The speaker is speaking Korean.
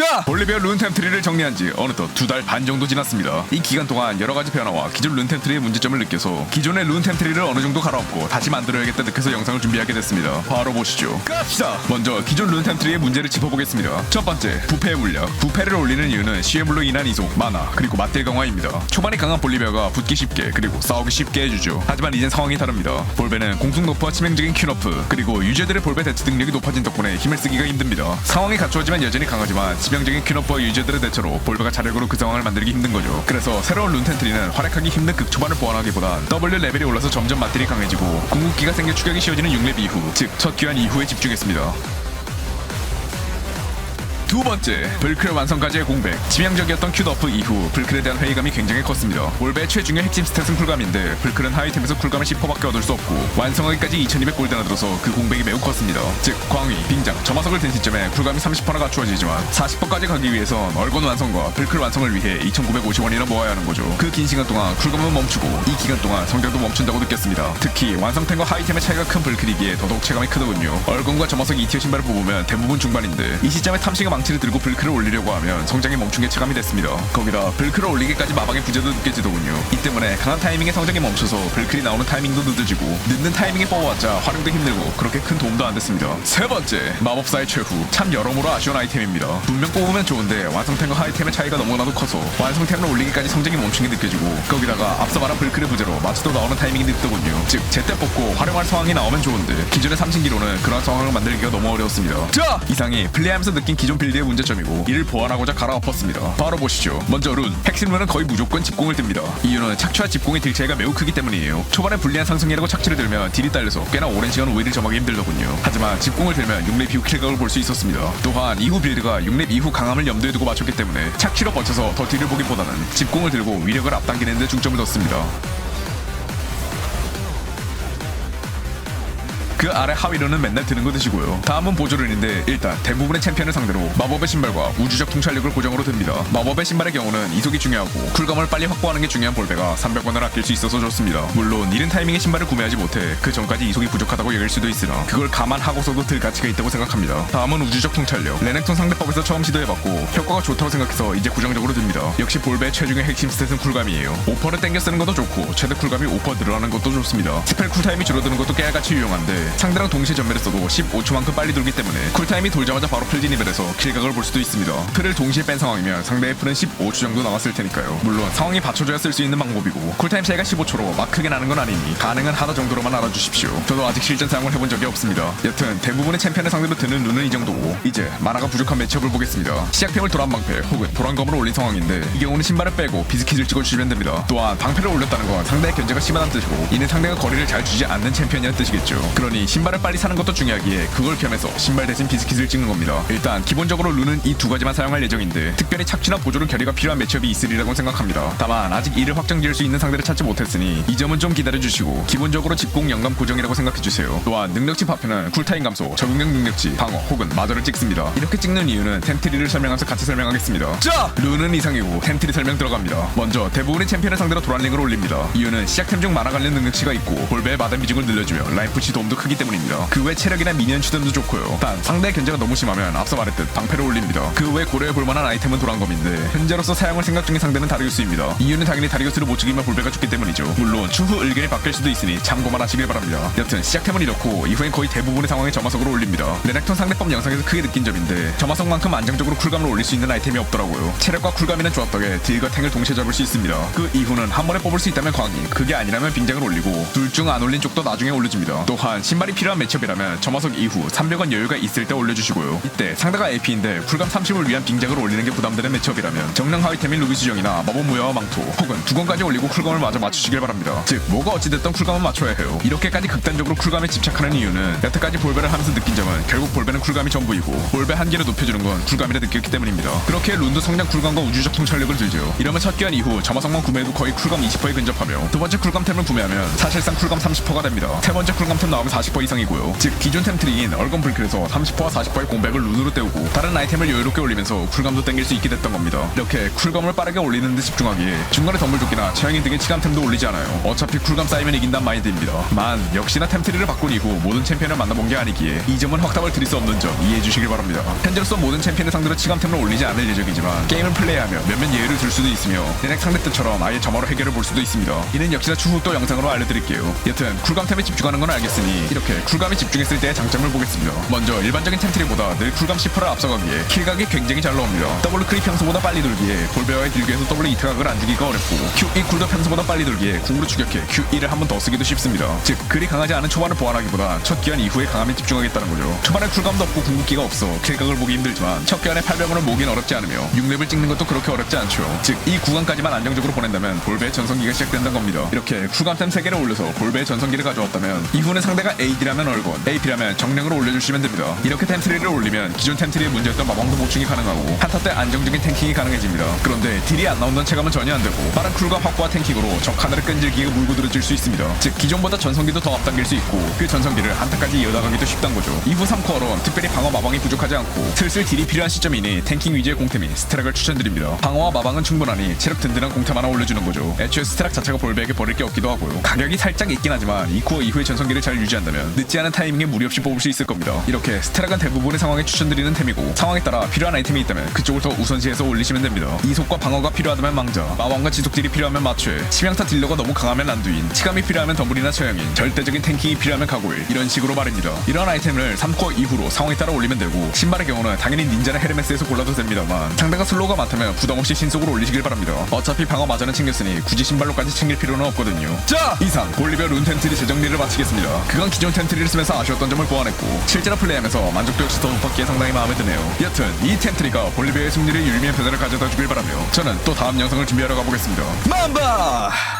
자, 볼리비아 룬템 트리를 정리한 지 어느덧 두 달 반 정도 지났습니다. 이 기간 동안 여러 가지 변화와 기존 룬템 트리의 문제점을 느껴서 기존의 룬템 트리를 어느 정도 갈아엎고 다시 만들어야겠다 느껴서 영상을 준비하게 됐습니다. 바로 보시죠. 갑시다. 먼저 기존 룬템 트리의 문제를 짚어보겠습니다. 첫 번째, 부패의 물약. 부패를 올리는 이유는 시에물로 인한 이속, 만화, 그리고 맞딜 강화입니다. 초반에 강한 볼리비아가 붙기 쉽게 그리고 싸우기 쉽게 해주죠. 하지만 이젠 상황이 다릅니다. 볼베는 공속 너프와 치명적인 큐너프 그리고 유저들의 볼베 대치 능력이 높아진 덕분에 힘을 쓰기가 힘듭니다. 상황이 갖추어지만 여전히 강하지만 치명적인 큐너프와 유저들의 대처로 볼베가 자력으로 그 상황을 만들기 힘든 거죠. 그래서 새로운 룬텐트리는 활약하기 힘든 극초반을 보완하기보단 W 레벨이 올라서 점점 맞들이 강해지고 궁극기가 생겨 추격이 쉬워지는 6렙 이후 즉 첫 귀환 이후에 집중했습니다. 두 번째, 불클 완성까지의 공백. 치명적이었던 큐더프 이후 불클에 대한 회의감이 굉장히 컸습니다. 올베의 최중요 핵심 스탯은 쿨감인데 불클은 하이템에서 쿨감을 10%밖에 얻을 수 없고 완성하기까지 2200 골드나 들어서 그 공백이 매우 컸습니다. 즉 광위, 빙장, 점화석을 든 시점에 쿨감이 30%나 갖추어지지만 40%까지 가기 위해선 얼건 완성과 불클 완성을 위해 2950원이나 모아야 하는 거죠. 그 긴 시간 동안 쿨감은 멈추고 이 기간 동안 성장도 멈춘다고 느꼈습니다. 특히 완성템과 하이템의 차이가 큰 불클이기에 더더욱 체감이 크더군요. 얼건과 점화석 2티어 신발을 뽑으면 대부분 중반인데 이 시점에 탐식의 망치를 들고 불크를 올리려고 하면 성장이 멈춘 게 체감이 됐습니다. 거기다 불크를 올리기까지 마방의 부재도 느껴지더군요. 이 때문에 강한 타이밍에 성장이 멈춰서 불클이 나오는 타이밍도 늦어지고 늦는 타이밍에 뽑아왔자 활용도 힘들고 그렇게 큰 도움도 안 됐습니다. 세 번째 마법사의 최후 참 여러모로 아쉬운 아이템입니다. 분명 뽑으면 좋은데 완성템과 하이템의 차이가 너무나도 커서 완성템을 올리기까지 성장이 멈춘 게 느껴지고 거기다가 앞서 말한 불크의 부재로 마치도 나오는 타이밍이 늦더군요. 즉 제때 뽑고 활용할 상황이 나오면 좋은데 기존의 삼신기로는 그런 상황을 만들기가 너무 어려웠습니다. 자 이상이 플레이하면서 느낀 기존 빌 드의 문제점이고 이를 보완하고자 갈아엎었습니다. 바로 보시죠. 먼저 룬 핵심 룬은 거의 무조건 집공을 듭니다. 이유는 착취와 집공의 딜 차이가 매우 크기 때문이에요. 초반에 불리한 상승이라고 착취를 들면 딜이 딸려서 꽤나 오랜 시간 우위를 점하기 힘들더군요. 하지만 집공을 들면 6렙 이후 킬각을 볼 수 있었습니다. 또한 이후 빌드가 6렙 이후 강함을 염두에 두고 맞췄기 때문에 착취로 버텨서 더 딜을 보기보다는 집공을 들고 위력을 앞당기는 데 중점을 뒀습니다. 그 아래 하위로는 맨날 드는 거 드시고요. 다음은 보조run인데 일단 대부분의 챔피언을 상대로 마법의 신발과 우주적 통찰력을 고정으로 듭니다. 마법의 신발의 경우는 이속이 중요하고 쿨감을 빨리 확보하는 게 중요한 볼베가 300원을 아낄 수 있어서 좋습니다. 물론 이른 타이밍에 신발을 구매하지 못해 그 전까지 이속이 부족하다고 여길 수도 있으나 그걸 감안하고서도 들 가치가 있다고 생각합니다. 다음은 우주적 통찰력. 레넥톤 상대법에서 처음 시도해봤고 효과가 좋다고 생각해서 이제 구정적으로 듭니다. 역시 볼베의 최중의 핵심 스탯은 쿨감이에요. 오퍼를 땡겨 쓰는 것도 좋고 최대 쿨감이 오퍼 늘어나는 것도 좋습니다. 스펠 쿨타임이 줄어드는 것도 깨알같이 유용한데 상대랑 동시에 전멸을 써도 15초만큼 빨리 돌기 때문에 쿨타임이 돌자마자 바로 풀진 레벨에서 킬각을 볼 수도 있습니다. 풀을 동시에 뺀 상황이면 상대의 풀은 15초 정도 남았을 테니까요. 물론 상황이 받쳐줘야 쓸 수 있는 방법이고 쿨타임 차이가 15초로 막 크게 나는 건 아니니 가능은 하다 정도로만 알아주십시오. 저도 아직 실전 사용을 해본 적이 없습니다. 여튼 대부분의 챔피언을 상대로 드는 룬은 이 정도고 이제 만화가 부족한 매치업을 보겠습니다. 시작템을 도란 방패 혹은 도란 검으로 올린 상황인데 이 경우는 신발을 빼고 비스킷을 찍어주시면 됩니다. 또한 방패를 올렸다는 건 상대의 견제가 심하다는 뜻이고 이는 상대가 거리를 잘 주지 않는 챔피언이라는 뜻이겠죠. 그러니 신발을 빨리 사는 것도 중요하기에 그걸 겸해서 신발 대신 비스킷을 찍는 겁니다. 일단 기본적으로 룬은 이 두 가지만 사용할 예정인데 특별히 착취나 보조를 결의가 필요한 매치업이 있으리라고 생각합니다. 다만 아직 이를 확정 지을 수 있는 상대를 찾지 못했으니 이 점은 좀 기다려주시고 기본적으로 집공 영감 고정이라고 생각해주세요. 또한 능력치 파편은 쿨타임 감소, 적응력 능력치, 방어 혹은 마저를 찍습니다. 이렇게 찍는 이유는 템트리를 설명하면서 같이 설명하겠습니다. 자! 룬은 이상이고 템트리 설명 들어갑니다. 먼저 대부분의 챔피언을 상대로 도란링을 올립니다. 이유는 시작템 중 만화 관련 능력치가 있고 볼베의 마담 비중을 늘려주며 푸시 도움도 크기 때문입니다. 그 외 체력이나 미니언 추점도 좋고요. 단 상대의 견제가 너무 심하면 앞서 말했듯 방패를 올립니다. 그 외 고려해 볼 만한 아이템은 도란검인데 현재로서 사용을 생각 중인 상대는 다리우스입니다. 이유는 당연히 다리우스를 못 죽이면 볼베가 죽기 때문이죠. 물론 추후 의견이 바뀔 수도 있으니 참고만 하시길 바랍니다. 여튼 시작템은 이렇고 이후엔 거의 대부분의 상황에 점화석으로 올립니다. 레넥톤 상대법 영상에서 크게 느낀 점인데 점화석만큼 안정적으로 쿨감을 올릴 수 있는 아이템이 없더라고요. 체력과 쿨감이는 좋았 덕에 딜과 탱을 동시에 잡을 수 있습니다. 그 이후는 한 번에 뽑을 수 있다면 광희, 그게 아니라면 빙장을 올리고 둘 중 안 올린 쪽도 나중에 올려줍니다. 또한 신 발이 필요한 매첩이라면 점화석 이후 300원 여유가 있을 때 올려주시고요. 이때 상대가 AP인데 쿨감 30을 위한 빙장을 올리는 게 부담되는 매첩이라면 정령 하위템인 루비 수정이나 마법 무야와 망토 혹은 두 건까지 올리고 쿨감을 마저 맞추시길 바랍니다. 즉 뭐가 어찌됐든 쿨감은 맞춰야 해요. 이렇게까지 극단적으로 쿨감에 집착하는 이유는 여태까지 볼베를 하면서 느낀 점은 결국 볼베는 쿨감이 전부이고 볼베 한계를 높여주는 건 쿨감이라 느꼈기 때문입니다. 그렇게 룬도 성장 쿨감과 우주적 통찰력을 들죠. 이러면 첫 기한 이후 점화성만 구매해도 거의 쿨감 20%에 근접하며 두 번째 쿨감템을 구매하면 사실상 쿨감 30%가 됩니다. 세 번째 쿨감템 나오면 40% 40% 이상이고요. 즉 기존 템트리인 얼건 불클에서 30%와 40%의 공백을 룬으로 때우고 다른 아이템을 여유롭게 올리면서 쿨감도 땡길 수 있게 됐던 겁니다. 이렇게 쿨감을 빠르게 올리는 데 집중하기에 중간에 덤불조끼나 처형인 등의 치감템도 올리지 않아요. 어차피 쿨감 쌓이면 이긴단 마인드입니다. 만 역시나 템트리를 바꾼 이후 모든 챔피언을 만나본 게 아니기에 이 점은 확답을 드릴 수 없는 점 이해해 주시길 바랍니다. 현재로서 모든 챔피언을 상대로 치감템을 올리지 않을 예정이지만 게임을 플레이하며 몇몇 예외를 들 수도 있으며 내넥 상대 때처럼 아예 점화로 해결해 볼 수도 있습니다. 이는 역시나 추후 또 영상으로 알려드릴게요. 여튼 쿨감템에 집중하는 건 알겠으니 이렇게 쿨감에 집중했을 때의 장점을 보겠습니다. 먼저 일반적인 템트리보다 늘 쿨감 10%를 앞서가기에 킬각이 굉장히 잘 나옵니다. 더블 크리 평소보다 빨리 돌기에 볼베어의 딜교에서 더블 이트각을 안 주기가 어렵고 Q2 쿨도 평소보다 빨리 돌기에 궁으로 추격해 Q1을 한번 더 쓰기도 쉽습니다. 즉 그리 강하지 않은 초반을 보완하기보다 첫 기한 이후에 강함에 집중하겠다는 거죠. 초반에 쿨감도 없고 궁극기가 없어 킬각을 보기 힘들지만 첫 기한에 800원을 모긴 어렵지 않으며 6렙을 찍는 것도 그렇게 어렵지 않죠. 즉 이 구간까지만 안정적으로 보낸다면 볼베의 전성기가 시작된다는 겁니다. 이렇게 쿨감템 3개를 올려서 볼베의 전성기를 가져왔다면 이후는 상대가 AD라면 얼건, AP라면 정령으로 올려주시면 됩니다. 이렇게 템트리를 올리면 기존 템트리의 문제였던 마방도 보충이 가능하고 한타 때 안정적인 탱킹이 가능해집니다. 그런데 딜이 안 나온다는 체감은 전혀 안 되고 빠른 쿨감 확보와 탱킹으로 적 하나를 끈질기게 물고 들어줄 수 있습니다. 즉 기존보다 전성기도 더 앞당길 수 있고 그 전성기를 한타까지 이어나가기도 쉽단 거죠. 이후 3코어론 특별히 방어 마방이 부족하지 않고 슬슬 딜이 필요한 시점이니 탱킹 위주의 공템인 스테락을 추천드립니다. 방어와 마방은 충분하니 체력 든든한 공템 하나 올려주는 거죠. 애초에 스테락 자체가 볼베에게 버릴 게 없기도 하고요. 가격이 살짝 있긴 하지만 이 코어 이후의 전성기를 잘 유지한다 면 늦지 않은 타이밍에 무리 없이 뽑을 수 있을 겁니다. 이렇게 스테락은 대부분의 상황에 추천드리는 템이고 상황에 따라 필요한 아이템이 있다면 그쪽을 더 우선시해서 올리시면 됩니다. 이속과 방어가 필요하다면 망자, 마왕과 지속딜이 필요하면 마취, 치명타 딜러가 너무 강하면 란두인, 치감이 필요하면 덤블이나 처형인, 절대적인 탱킹이 필요하면 가고일 이런 식으로 말입니다. 이런 아이템을 3코어 이후로 상황에 따라 올리면 되고 신발의 경우는 당연히 닌자나 헤르메스에서 골라도 됩니다만 상대가 슬로우가 많다면 부담 없이 신속으로 올리시길 바랍니다. 어차피 방어 마저는 챙겼으니 굳이 신발로까지 챙길 필요는 없거든요. 자 이상 볼리베어 룬 텐트리 재정리를 마치겠습니다. 그건 기존 텐트리를 쓰면서 아쉬웠던 점을 보완했고 실제로 플레이하면서 만족도 역시 더 높았기에 상당히 마음에 드네요. 여튼 이 텐트리가 볼리베어의 승리를 유의미한 변화를 가져다 주길 바라며 저는 또 다음 영상을 준비하러 가보겠습니다. 맘바!